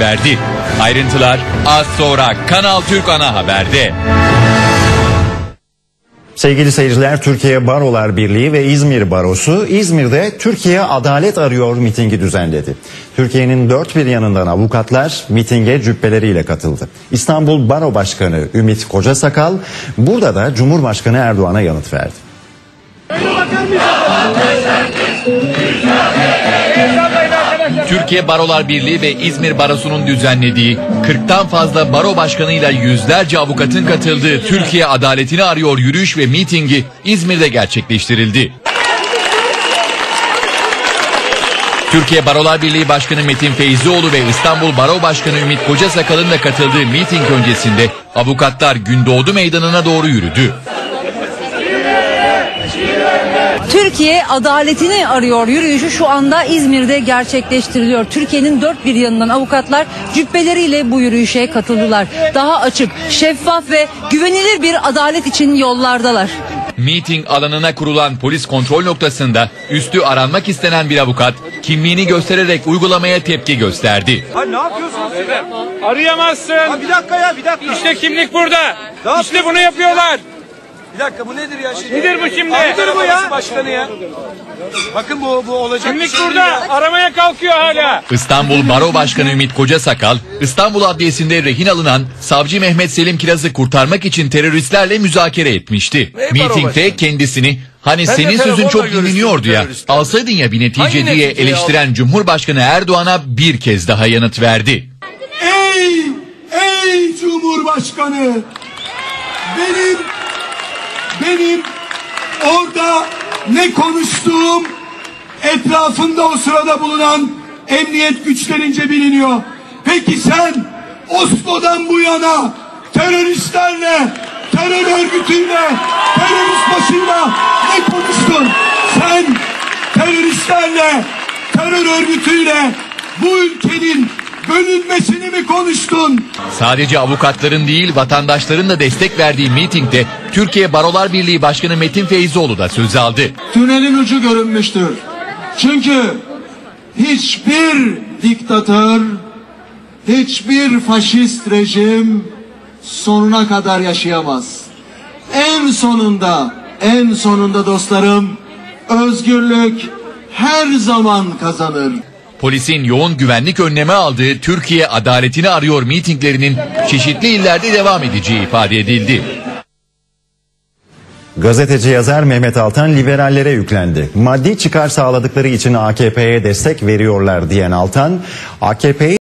verdi. Ayrıntılar az sonra Kanal Türk Ana Haber'de. Sevgili seyirciler, Türkiye Barolar Birliği ve İzmir Barosu İzmir'de Türkiye Adalet Arıyor mitingi düzenledi. Türkiye'nin dört bir yanından avukatlar mitinge cübbeleriyle katıldı. İstanbul Baro Başkanı Ümit Kocasakal burada da Cumhurbaşkanı Erdoğan'a yanıt verdi. Türkiye Barolar Birliği ve İzmir Barosu'nun düzenlediği 40'tan fazla baro başkanıyla yüzlerce avukatın katıldığı Türkiye Adaletini Arıyor yürüyüş ve mitingi İzmir'de gerçekleştirildi. Türkiye Barolar Birliği Başkanı Metin Feyzioğlu ve İstanbul Baro Başkanı Ümit Kocasakal'ın da katıldığı miting öncesinde avukatlar Gündoğdu Meydanı'na doğru yürüdü. Türkiye adaletini arıyor yürüyüşü şu anda İzmir'de gerçekleştiriliyor. Türkiye'nin dört bir yanından avukatlar cübbeleriyle bu yürüyüşe katıldılar. Daha açık, şeffaf ve güvenilir bir adalet için yollardalar. Meeting alanına kurulan polis kontrol noktasında üstü aranmak istenen bir avukat kimliğini göstererek uygulamaya tepki gösterdi. Ha ne yapıyorsunuz? Arayamazsın. Ha bir dakika ya bir dakika. İşte kimlik burada. Ne İşte bunu yapıyorlar. Bir dakika bu nedir ya şimdi? Nedir bu şimdi? Nedir bu ya? Başkanı ya. Bakın bu bu olacak Kimlik şey burada. ya. Aramaya kalkıyor hala. İstanbul Baro Başkanı Ümit Kocasakal, İstanbul Adliyesi'nde rehin alınan savcı Mehmet Selim Kiraz'ı kurtarmak için teröristlerle müzakere etmişti. Ey baro Mitingde kendisini hani Ben senin sözün çok dinleniyordu ya alsaydın ya bir netice Hangi diye eleştiren Cumhurbaşkanı Erdoğan'a bir kez daha yanıt verdi. Ey, ey Cumhurbaşkanı! Benim, benim orada ne konuştuğum etrafında o sırada bulunan emniyet güçlerince biliniyor. Peki sen Oslo'dan bu yana teröristlerle, terör örgütüyle, terörist başıyla ne konuştun? Sen teröristlerle, terör örgütüyle bu ülkenin bölünmesini mi konuştun? Sadece avukatların değil vatandaşların da destek verdiği mitingde Türkiye Barolar Birliği Başkanı Metin Feyzoğlu da söz aldı. Tünelin ucu görünmüştür. Çünkü hiçbir diktatör, hiçbir faşist rejim sonuna kadar yaşayamaz. En sonunda, en sonunda dostlarım, özgürlük her zaman kazanır. Polisin yoğun güvenlik önlemi aldığı Türkiye adaletini arıyor mitinglerinin çeşitli illerde devam edeceği ifade edildi. Gazeteci yazar Mehmet Altan liberallere yüklendi. Maddi çıkar sağladıkları için AKP'ye destek veriyorlar diyen Altan, AKP'yi